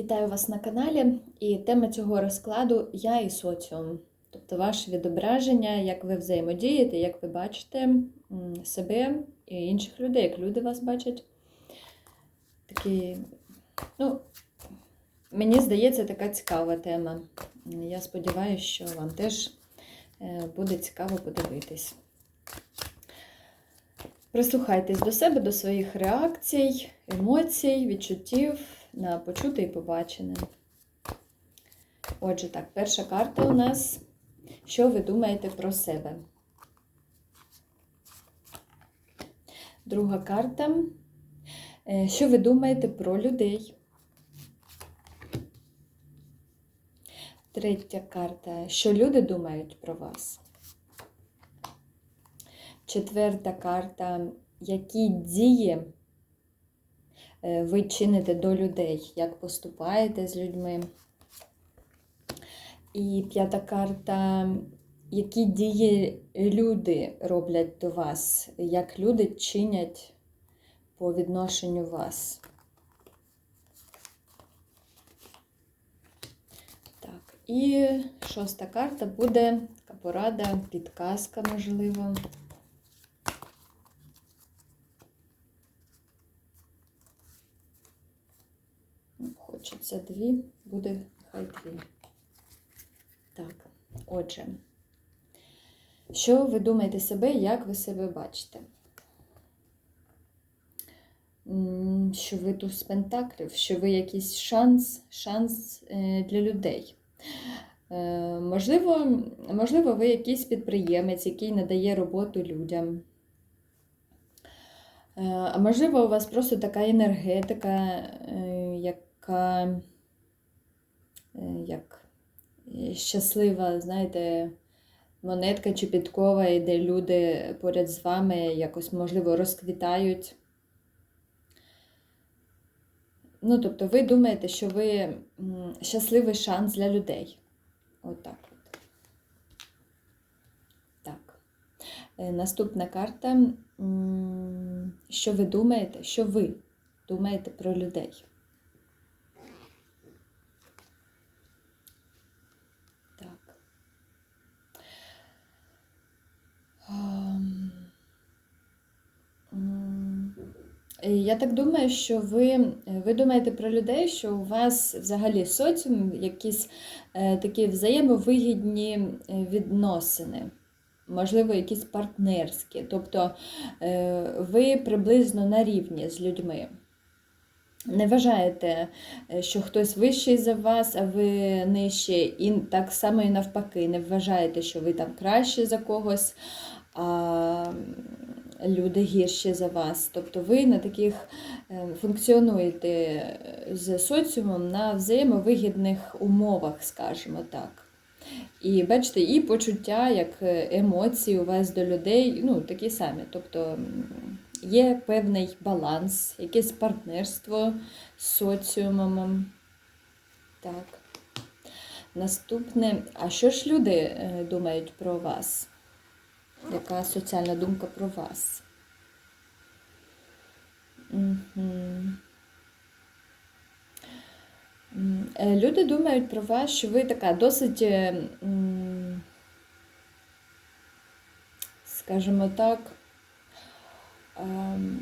Вітаю вас на каналі. І тема цього розкладу я і соціум. Тобто ваше відображення, як ви взаємодієте, як ви бачите себе і інших людей, як люди вас бачать. Такі, ну, мені здається, така цікава тема. Я сподіваюся, що вам теж е, буде цікаво подивитись. Прислухайтесь до себе, до своїх реакцій, емоцій, відчуттів на почуте і побачене. Отже, так, перша карта у нас. Що ви думаєте про себе? Друга карта. Е, Що ви думаєте про людей? Третя карта. Що люди думають про вас? Четверта карта. Які дії ви чините до людей? Як поступаєте з людьми? І п'ята карта. Які дії люди роблять до вас? Як люди чинять по відношенню вас? Так, і шоста карта буде порада, підказка, можливо. Ну, Хочеться дві, буде хай дві. Так, отже, що ви думаєте себе, як ви себе бачите? Що ви тут з пентаклів, що ви якийсь шанс, шанс е, для людей. Е, Можливо, можливо, ви якийсь підприємець, який надає роботу людям. Е, А можливо, у вас просто така енергетика, е, яка е, як е, щаслива, знаєте, монетка чи підкова, і де люди поряд з вами якось, можливо, розквітають. Ну, тобто, ви думаєте, що ви щасливий шанс для людей. Отак от. Так. Е, Наступна карта. Що ви думаєте? Що ви думаєте про людей? Так. Ам, м, е, Я так думаю, що ви, ви думаєте про людей, що у вас взагалі соціум якісь е, такі взаємовигідні е, відносини, можливо, якісь партнерські. Тобто е, ви приблизно на рівні з людьми. Не вважаєте, е, що хтось вищий за вас, а ви нижче, і так само і навпаки, не вважаєте, що ви там краще за когось, а люди гірші за вас. Тобто ви на таких е, функціонуєте е, з соціумом на взаємовигідних умовах, скажімо так. І бачите, і почуття, як е, емоції у вас до людей, ну, такі самі. Тобто є певний баланс, якесь партнерство з соціумом. Так. Наступне, а що ж люди думають про вас? Яка соціальна думка про вас? Е, Люди думають про вас, що ви така досить, е, скажімо так, ем,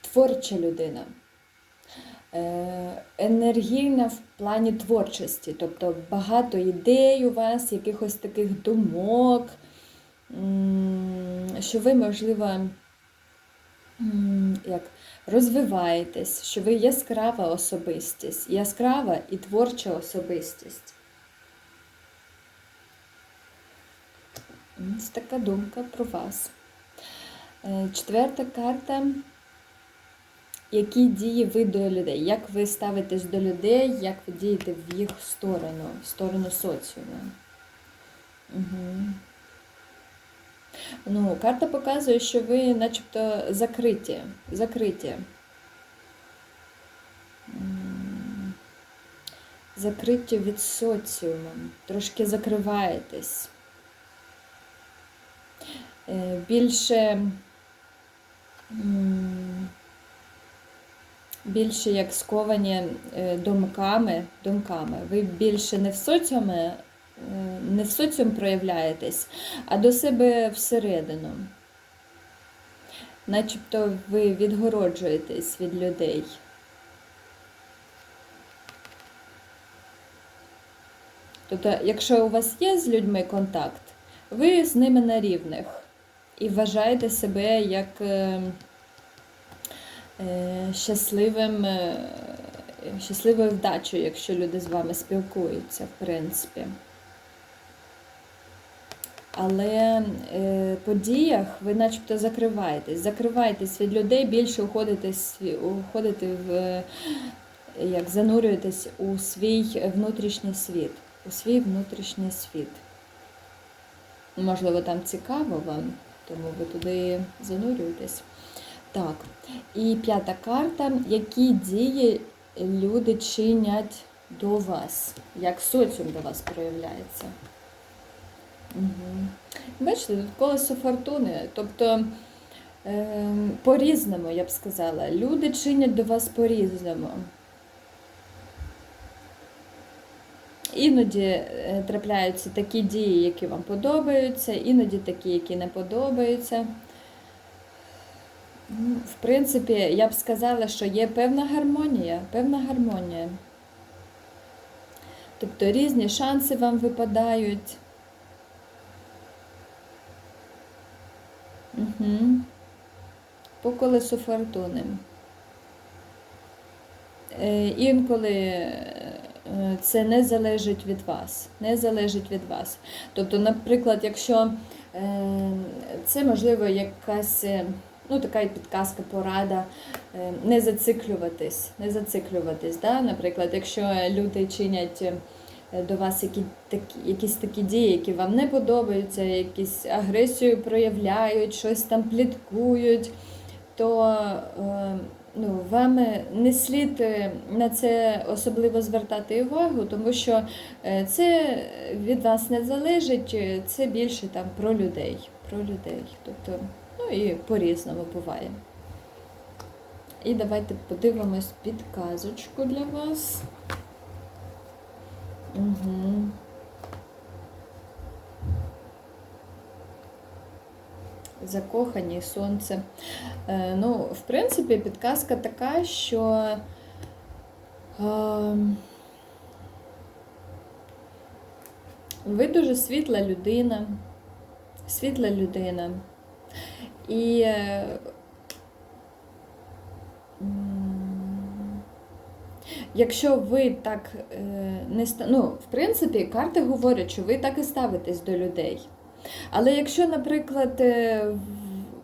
творча людина. Е, Енергійна в плані творчості, тобто багато ідей у вас, якихось таких думок, що ви, можливо, як, розвиваєтесь, що ви яскрава особистість, яскрава і творча особистість. Ось така думка про вас. Е, Четверта карта. Які дії ви до людей? Як ви ставитесь до людей, як ви дієте в їх сторону, в сторону соціуму? Угу. Ну, карта показує, що ви начебто закриті. закриті. Закриті від соціуму, трошки закриваєтесь. Е, Більше більше як сковані е, думками, думками. Ви більше не в соціумі, не в соціум проявляєтесь, а до себе всередину. Начебто ви відгороджуєтесь від людей. Тобто, якщо у вас є з людьми контакт, ви з ними на рівних і вважаєте себе як е, е, щасливим, е, щасливою вдачею, якщо люди з вами спілкуються, в принципі. Але е, по діях ви начебто закриваєтесь, закриваєтесь від людей, більше уходите, уходите в, як занурюєтесь у свій внутрішній світ, у свій внутрішній світ. Можливо, там цікаво вам, тому ви туди занурюєтесь. Так, і п'ята карта. Які дії люди чинять до вас? Як соціум до вас проявляється? Угу. Бачите, тут колесо фортуни. Тобто е, по-різному, я б сказала. Люди чинять до вас по-різному. Іноді е, трапляються такі дії, які вам подобаються, іноді такі, які не подобаються. Ну, В принципі, я б сказала, що є певна гармонія, певна гармонія. Тобто різні шанси вам випадають. По колесу фортуни. Е, Інколи е, це не залежить від вас. Не залежить від вас. Тобто, наприклад, якщо е, це можливо якась ну, така підказка, порада, не зациклюватись, не зациклюватись. Да? Наприклад, якщо люди чинять до вас які, такі, якісь такі дії, які вам не подобаються, якісь агресію проявляють, щось там пліткують, то е, ну, вам не слід е, на це особливо звертати увагу, тому що е, це від вас не залежить, е, це більше там про людей. Про людей. Тобто, ну і по-різному буває. І давайте подивимось підказочку для вас. Угу. Закохані сонце. Е, ну, в принципі, підказка така, що е, ви дуже світла людина, світла людина. І е, м, якщо ви так е, не ну, в принципі, карти говорять, що ви так і ставитесь до людей. Але якщо, наприклад, е,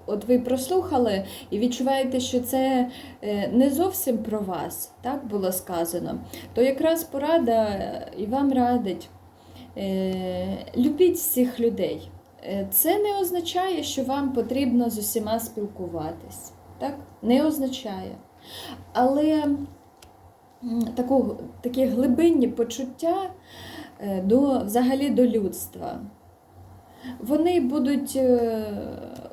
от ви прослухали і відчуваєте, що це е, не зовсім про вас, так було сказано, то якраз порада і вам радить. Любіть всіх людей. Це не означає, що вам потрібно з усіма спілкуватись. Так? Не означає. Але таку, такі глибинні почуття е, до, взагалі до людства. Вони будуть е,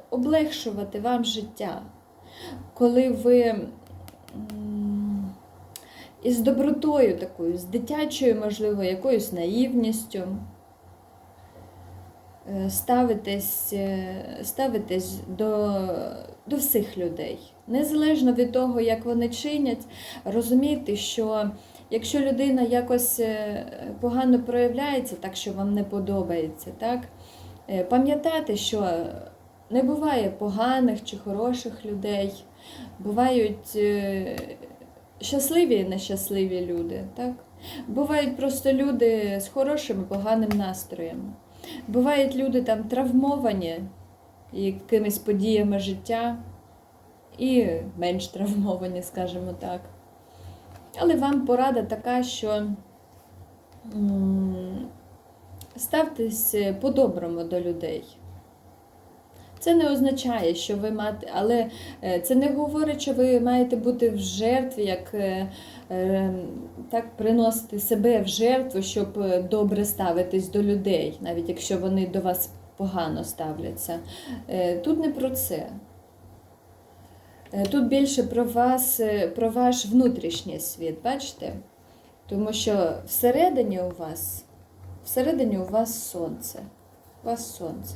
облегшувати вам життя, коли ви із добротою такою, з дитячою, можливо, якоюсь наївністю е, ставитесь, е, до, до всіх людей. Незалежно від того, як вони чинять, розумійте, що якщо людина якось е, погано проявляється, так що вам не подобається, так, пам'ятайте, що не буває поганих чи хороших людей, бувають щасливі і нещасливі люди. Так? Бувають просто люди з хорошим і поганим настроєм. Бувають люди там травмовані якимись подіями життя і менш травмовані, скажімо так. Але вам порада така, що ставтесь по-доброму до людей. Це не означає, що ви маєте, але е, це не говорить, що ви маєте бути в жертві, як е, е, так приносити себе в жертву, щоб добре ставитись до людей, навіть якщо вони до вас погано ставляться. Тут не про це. Тут більше про вас, про ваш внутрішній світ, бачите? Тому що всередині у вас, всередині у вас сонце. У вас сонце.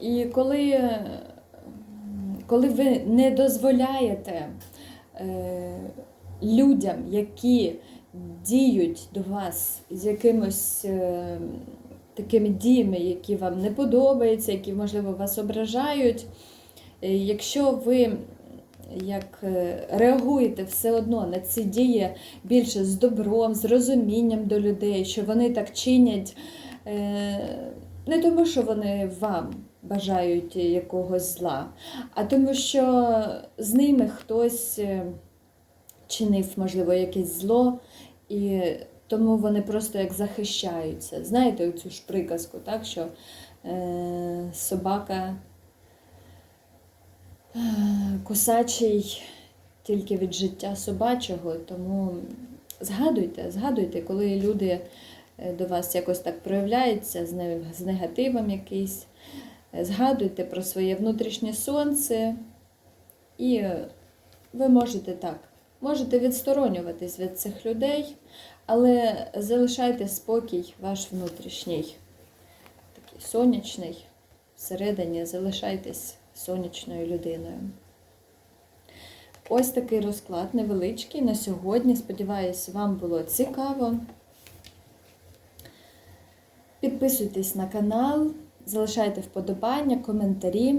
І коли, коли ви не дозволяєте е, людям, які діють до вас з якимось е, такими діями, які вам не подобаються, які, можливо, вас ображають, е, якщо ви як реагуєте все одно на ці дії більше з добром, з розумінням до людей, що вони так чинять не тому, що вони вам бажають якогось зла, а тому, що з ними хтось е, чинив, можливо, якесь зло, і тому вони просто як захищаються. Знаєте оцю ж приказку, так, що е, собака е, кусачий тільки від життя собачого, тому згадуйте, згадуйте, коли люди до вас якось так проявляються з негативом якийсь. Е, Згадуйте про своє внутрішнє сонце, і е, ви можете так, можете відсторонюватись від цих людей, але залишайте спокій ваш внутрішній, такий сонячний, всередині залишайтесь сонячною людиною. Ось такий розклад невеличкий на сьогодні. Сподіваюсь, вам було цікаво. Підписуйтесь на канал, залишайте вподобання, коментарі.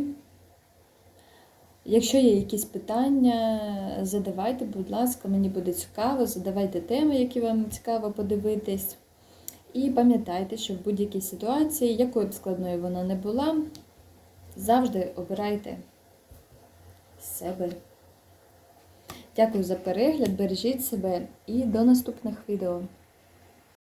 Якщо є якісь питання, задавайте, будь ласка, мені буде цікаво, задавайте теми, які вам цікаво подивитись. І пам'ятайте, що в будь-якій ситуації, якою б складною вона не була, завжди обирайте себе. Дякую за перегляд, бережіть себе і до наступних відео.